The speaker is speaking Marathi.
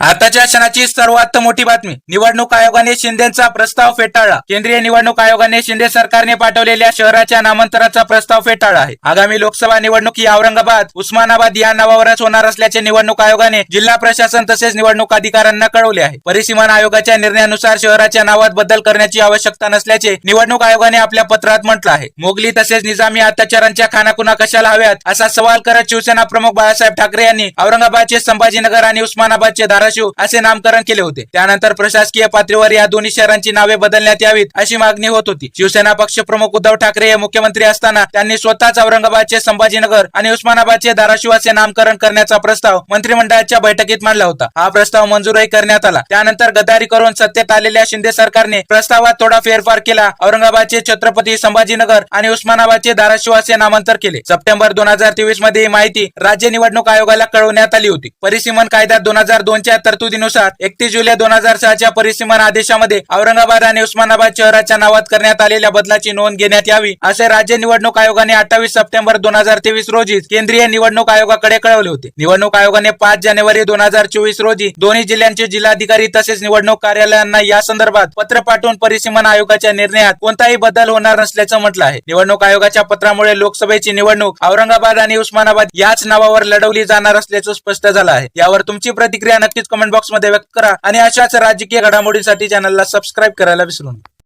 आताच्या क्षणाची सर्वात मोठी बातमी. निवडणूक आयोगाने शिंदेचा प्रस्ताव फेटाळला. केंद्रीय निवडणूक आयोगाने शिंदे सरकारने पाठवलेल्या शहराच्या नामांतराचा प्रस्ताव फेटाळला आहे. आगामी लोकसभा निवडणूक ही औरंगाबाद उस्मानाबाद या नावावरच होणार असल्याचे निवडणूक आयोगाने जिल्हा प्रशासन तसेच निवडणूक अधिकाऱ्यांना कळवले आहे. परिसीमान आयोगाच्या निर्णयानुसार शहराच्या नावात बदल करण्याची आवश्यकता नसल्याचे निवडणूक आयोगाने आपल्या पत्रात म्हटलं आहे. मोगली तसेच निजामी अत्याचारांच्या खानाकुना कशाला हव्यात? असा सवाल करत शिवसेना प्रमुख बाळासाहेब ठाकरे यांनी औरंगाबादचे संभाजीनगर आणि उस्मानाबादचे धाराशिव सदाशिव असे नामकरण केले होते. त्यानंतर प्रशासकीय पातळीवर या दोन्ही शहरांची नावे बदलण्यात यावीत अशी मागणी होत होती. शिवसेना पक्ष प्रमुख उद्धव ठाकरे हे मुख्यमंत्री असताना त्यांनी स्वतःच औरंगाबादचे संभाजीनगर आणि उस्मानाबादचे धाराशिव असे नामकरण करण्याचा प्रस्ताव मंत्रिमंडळाच्या बैठकीत मांडला होता. हा प्रस्ताव मंजूरही करण्यात आला. त्यानंतर गदारी करून सत्तेत आलेल्या शिंदे सरकारने प्रस्तावात थोडा फेरफार केला. औरंगाबादचे छत्रपती संभाजीनगर आणि उस्मानाबादचे धाराशिव असे नामांतर केले. सप्टेंबर दोन हजार तेवीसमध्ये ही माहिती राज्य निवडणूक आयोगाला कळवण्यात आली होती. परिसीमन कायदा दोन हजार दोनच्या तरतुदीनुसार एकतीस जुलै दोन हजार सहाच्या परिसीमन आदेशामध्ये औरंगाबाद आणि उस्मानाबाद शहराच्या नावात करण्यात आलेल्या बदलाची नोंद घेण्यात यावी असे राज्य निवडणूक आयोगाने अठ्ठावीस सप्टेंबर दोन हजार तेवीस रोजी केंद्रीय निवडणूक आयोगाकडे कळवले होते. निवडणूक आयोगाने पाच जानेवारी दोन हजार चोवीस रोजी दोन्ही जिल्ह्यांचे जिल्हाधिकारी तसेच निवडणूक कार्यालयांना या संदर्भात पत्र पाठवून परिसीमन आयोगाच्या निर्णयात कोणताही बदल होणार नसल्याचं म्हटलं आहे. निवडणूक आयोगाच्या पत्रामुळे लोकसभेची निवडणूक औरंगाबाद आणि उस्मानाबाद याच नावावर लढवली जाणार असल्याचं स्पष्ट झालं आहे. यावर तुमची प्रतिक्रिया नक्की नक्कीच कमेंट बॉक्समध्ये व्यक्त करा. आणि अशाच राजकीय घडामोडींसाठी चॅनलला सबस्क्राईब करायला विसरू नका.